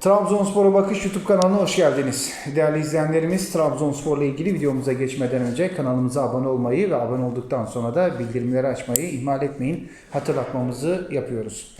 Trabzonspor'a Bakış YouTube kanalına hoş geldiniz. Değerli izleyenlerimiz Trabzonspor'la ilgili videomuza geçmeden önce kanalımıza abone olmayı ve abone olduktan sonra da bildirimleri açmayı ihmal etmeyin. Hatırlatmamızı yapıyoruz.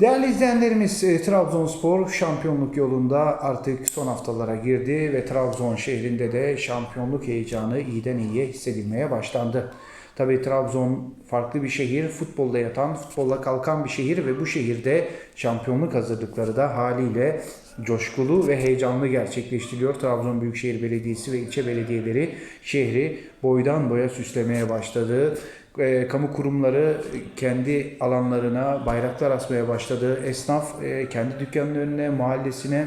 Değerli izleyenlerimiz e, Trabzonspor şampiyonluk yolunda artık son haftalara girdi ve Trabzon şehrinde de şampiyonluk heyecanı iyiden iyiye hissedilmeye başlandı. Tabii Trabzon farklı bir şehir, futbolda yatan, futbolla kalkan bir şehir ve bu şehirde şampiyonluk hazırlıkları da haliyle coşkulu ve heyecanlı gerçekleştiriliyor. Trabzon Büyükşehir Belediyesi ve ilçe belediyeleri şehri boydan boya süslemeye başladı. E, kamu kurumları kendi alanlarına bayraklar asmaya başladı. Esnaf e, kendi dükkanının önüne, mahallesine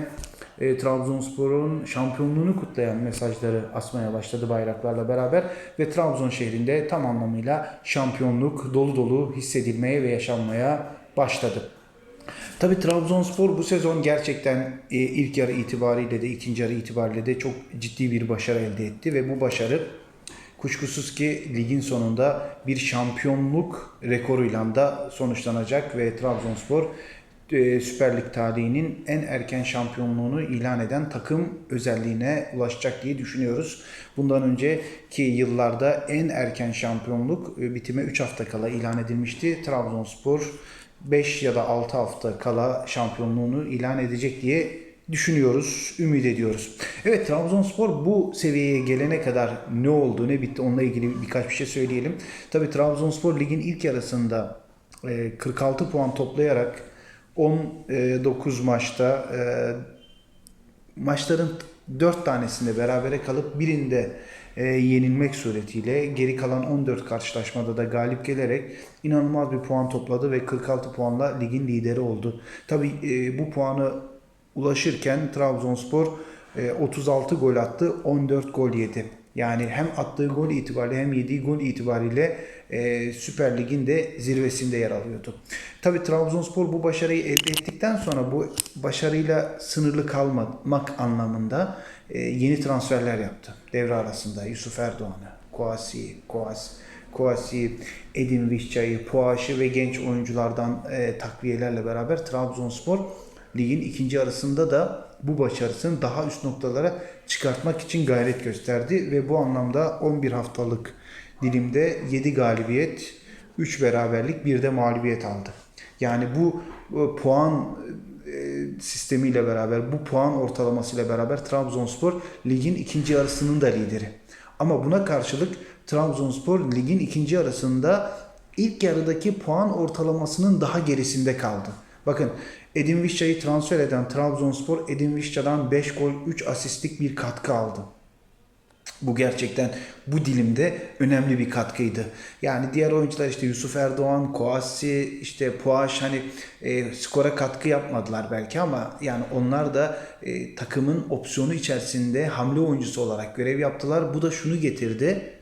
e, Trabzonspor'un şampiyonluğunu kutlayan mesajları asmaya başladı bayraklarla beraber ve Trabzon şehrinde tam anlamıyla şampiyonluk dolu dolu hissedilmeye ve yaşanmaya başladı. Tabi Trabzonspor bu sezon gerçekten e, ilk yarı itibariyle de ikinci yarı itibariyle de çok ciddi bir başarı elde etti ve bu başarı kuşkusuz ki ligin sonunda bir şampiyonluk rekoruyla da sonuçlanacak ve Trabzonspor Süper Lig tarihinin en erken şampiyonluğunu ilan eden takım özelliğine ulaşacak diye düşünüyoruz. Bundan önceki yıllarda en erken şampiyonluk e, bitime 3 hafta kala ilan edilmişti. Trabzonspor 5 ya da 6 hafta kala şampiyonluğunu ilan edecek diye düşünüyoruz, ümit ediyoruz. Evet Trabzonspor bu seviyeye gelene kadar ne oldu, ne bitti onunla ilgili birkaç bir şey söyleyelim. Tabii Trabzonspor ligin ilk yarısında e, 46 puan toplayarak 19 maçta e, maçların 4 tanesinde berabere kalıp birinde e, yenilmek suretiyle geri kalan 14 karşılaşmada da galip gelerek inanılmaz bir puan topladı ve 46 puanla ligin lideri oldu. Tabi bu puanı ulaşırken Trabzonspor e, 36 gol attı, 14 gol yedi. Yani hem attığı gol itibariyle hem yediği gol itibariyle e, Süper Lig'in de zirvesinde yer alıyordu. Tabi Trabzonspor bu başarıyı elde ettikten sonra bu başarıyla sınırlı kalmamak anlamında e, yeni transferler yaptı. Devre arasında Yusuf Erdoğan'ı, Kouassi, Kouas, Kouassi, Edin Vişça'yı, Puaş'ı ve genç oyunculardan e, takviyelerle beraber Trabzonspor ligin ikinci arasında da bu başarısını daha üst noktalara çıkartmak için gayret gösterdi ve bu anlamda 11 haftalık dilimde 7 galibiyet, 3 beraberlik, bir de mağlubiyet aldı. Yani bu e, puan e, sistemiyle beraber, bu puan ortalamasıyla beraber Trabzonspor ligin ikinci yarısının da lideri. Ama buna karşılık Trabzonspor ligin ikinci yarısında ilk yarıdaki puan ortalamasının daha gerisinde kaldı. Bakın Edin Vişça'yı transfer eden Trabzonspor Edin Vişça'dan 5 gol 3 asistlik bir katkı aldı. Bu gerçekten bu dilimde önemli bir katkıydı. Yani diğer oyuncular işte Yusuf Erdoğan, Koassi, işte Puaş hani e, skora katkı yapmadılar belki ama yani onlar da e, takımın opsiyonu içerisinde hamle oyuncusu olarak görev yaptılar. Bu da şunu getirdi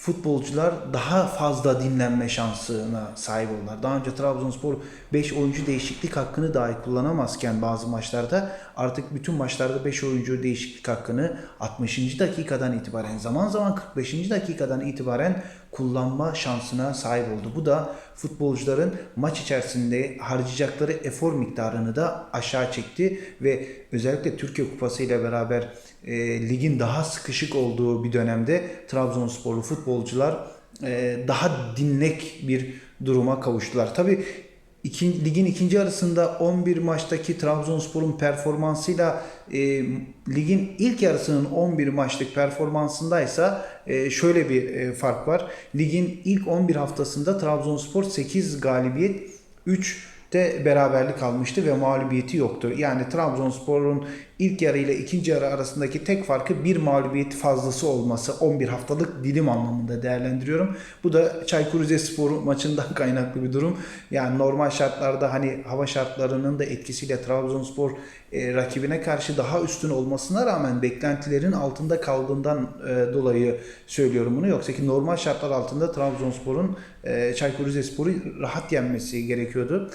futbolcular daha fazla dinlenme şansına sahip oldular. Daha önce Trabzonspor 5 oyuncu değişiklik hakkını dahi kullanamazken bazı maçlarda artık bütün maçlarda 5 oyuncu değişiklik hakkını 60. dakikadan itibaren zaman zaman 45. dakikadan itibaren kullanma şansına sahip oldu. Bu da futbolcuların maç içerisinde harcayacakları efor miktarını da aşağı çekti ve özellikle Türkiye Kupası ile beraber e, ligin daha sıkışık olduğu bir dönemde Trabzonsporlu futbolcular e, daha dinlek bir duruma kavuştular. Tabi İkin, ligin ikinci arasında 11 maçtaki Trabzonspor'un performansıyla e, ligin ilk yarısının 11 maçlık performansındaysa e, şöyle bir e, fark var. Ligin ilk 11 haftasında Trabzonspor 8 galibiyet 3 de beraberlik almıştı ve mağlubiyeti yoktu. Yani Trabzonspor'un ilk yarı ile ikinci yarı arasındaki tek farkı bir mağlubiyet fazlası olması 11 haftalık dilim anlamında değerlendiriyorum. Bu da Çaykur Rizespor maçından kaynaklı bir durum. Yani normal şartlarda hani hava şartlarının da etkisiyle Trabzonspor e, rakibine karşı daha üstün olmasına rağmen beklentilerin altında kaldığından e, dolayı söylüyorum bunu. Yoksa ki normal şartlar altında Trabzonspor'un e, Çaykur Rizespor'u rahat yenmesi gerekiyordu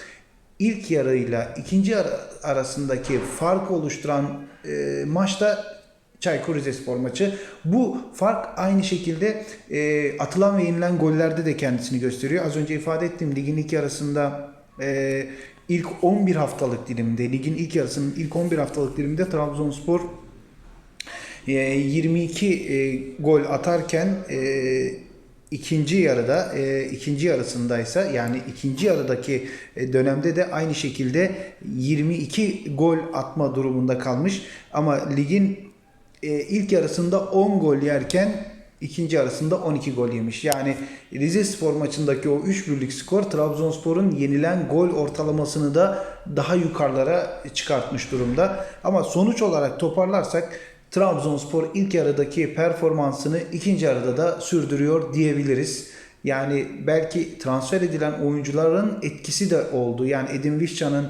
ilk yarıyla ikinci yarı arasındaki fark oluşturan e, maçta Çaykur Rizespor maçı. Bu fark aynı şekilde e, atılan ve yenilen gollerde de kendisini gösteriyor. Az önce ifade ettiğim ligin ilk yarısında e, ilk 11 haftalık dilimde, ligin ilk yarısının ilk 11 haftalık diliminde Trabzonspor e, 22 e, gol atarken e, ikinci yarıda e, ikinci yarısındaysa yani ikinci yarıdaki e, dönemde de aynı şekilde 22 gol atma durumunda kalmış ama ligin e, ilk yarısında 10 gol yerken ikinci yarısında 12 gol yemiş. Yani Rize Spor maçındaki o 3 birlik skor Trabzonspor'un yenilen gol ortalamasını da daha yukarılara çıkartmış durumda. Ama sonuç olarak toparlarsak Trabzonspor ilk yarıdaki performansını ikinci yarıda da sürdürüyor diyebiliriz. Yani belki transfer edilen oyuncuların etkisi de oldu. Yani Edin Vişcan'ın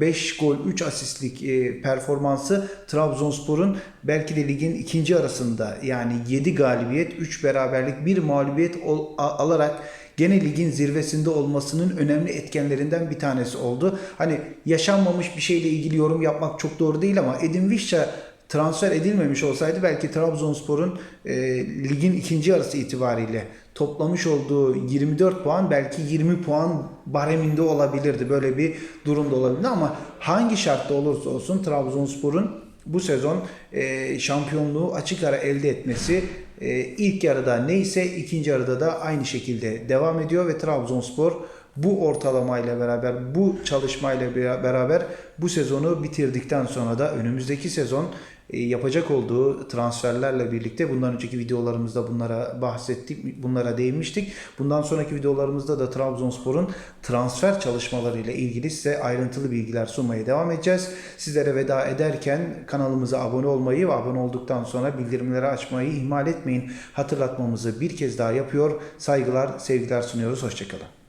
5 gol 3 asistlik e, performansı Trabzonspor'un belki de ligin ikinci arasında yani 7 galibiyet 3 beraberlik 1 mağlubiyet alarak gene ligin zirvesinde olmasının önemli etkenlerinden bir tanesi oldu. Hani yaşanmamış bir şeyle ilgili yorum yapmak çok doğru değil ama Edin Visca transfer edilmemiş olsaydı belki Trabzonspor'un e, ligin ikinci yarısı itibariyle toplamış olduğu 24 puan belki 20 puan bareminde olabilirdi. Böyle bir durumda olabilirdi ama hangi şartta olursa olsun Trabzonspor'un bu sezon e, şampiyonluğu açık ara elde etmesi e, ilk yarıda neyse ikinci yarıda da aynı şekilde devam ediyor ve Trabzonspor bu ortalamayla beraber, bu çalışmayla beraber bu sezonu bitirdikten sonra da önümüzdeki sezon e, yapacak olduğu transferlerle birlikte bundan önceki videolarımızda bunlara bahsettik, bunlara değinmiştik. Bundan sonraki videolarımızda da Trabzonspor'un transfer çalışmalarıyla ilgili size ayrıntılı bilgiler sunmaya devam edeceğiz. Sizlere veda ederken kanalımıza abone olmayı ve abone olduktan sonra bildirimleri açmayı ihmal etmeyin. Hatırlatmamızı bir kez daha yapıyor. Saygılar, sevgiler sunuyoruz. Hoşçakalın.